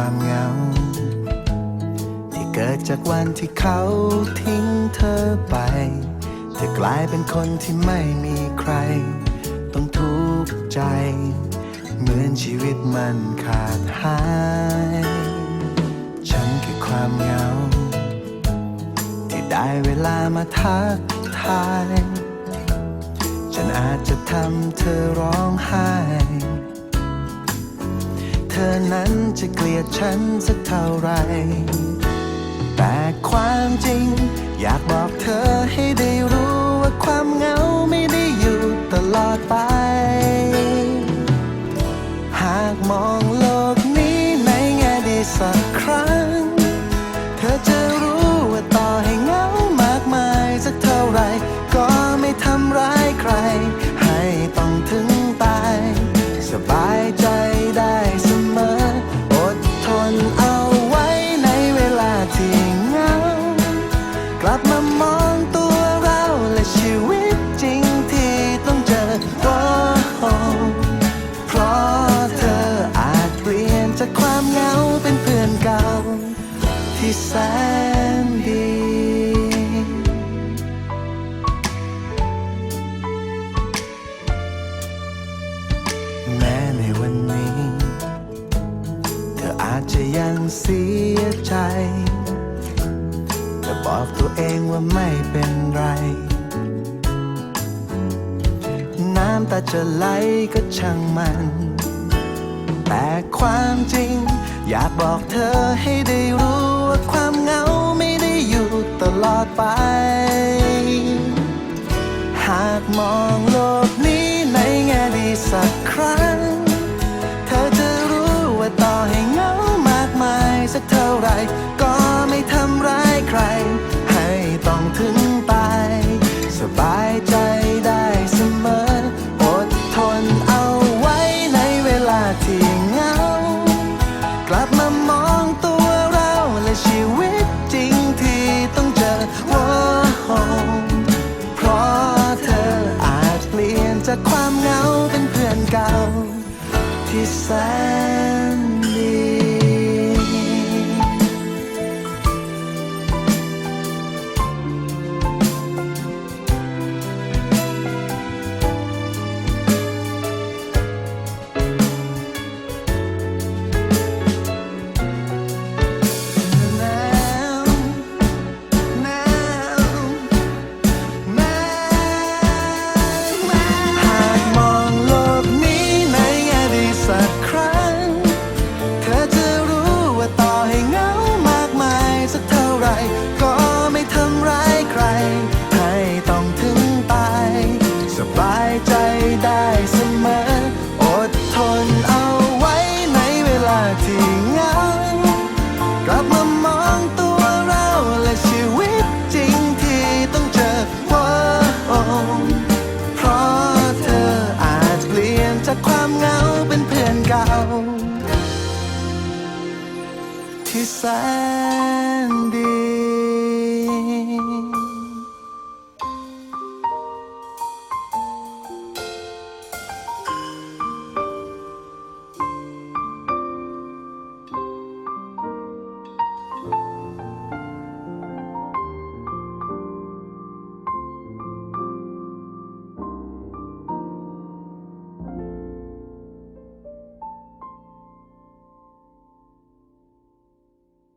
ความเหงา ที่เกิดจากวันที่เขาทิ้งเธอไปเธอกลายเป็นคนที่ไม่มีใคร ต้องทุกข์ใจ เหมือนชีวิตมันขาดหาย ฉันคือความเหงา ที่ได้เวลามาทักทาย ฉันอาจจะทำเธอร้องไห้ ธอนั้นจะเกลียดฉันสักเท่าไร แต่ความจริง อยากบอกเธอให้ได้รู้ว่าความเหงาไม่ได้อยู่ตลอดไป หากมองโลกนี้ในแง่ดีสักครั้ง เธอจะรู้ว่าต่อให้เหงามากมายสักเท่าไหรก็ไม่ทำร้ายใคร ให้ต้องถึง นดี แม้ในวันนี้ เธออาจจะยังเสียใจ แต่บอกตัวเองว่าไม่เป็นไร น้ำตาจะไหลก็ช่างมันแต่ความจริง อยากบอกเธอให้ได้รู้ ความเหงาไม่ได้อยู่ตลอดไป หากมอง จากความเหงาเป็นเพื่อนเก่าที่แสน 雨伞的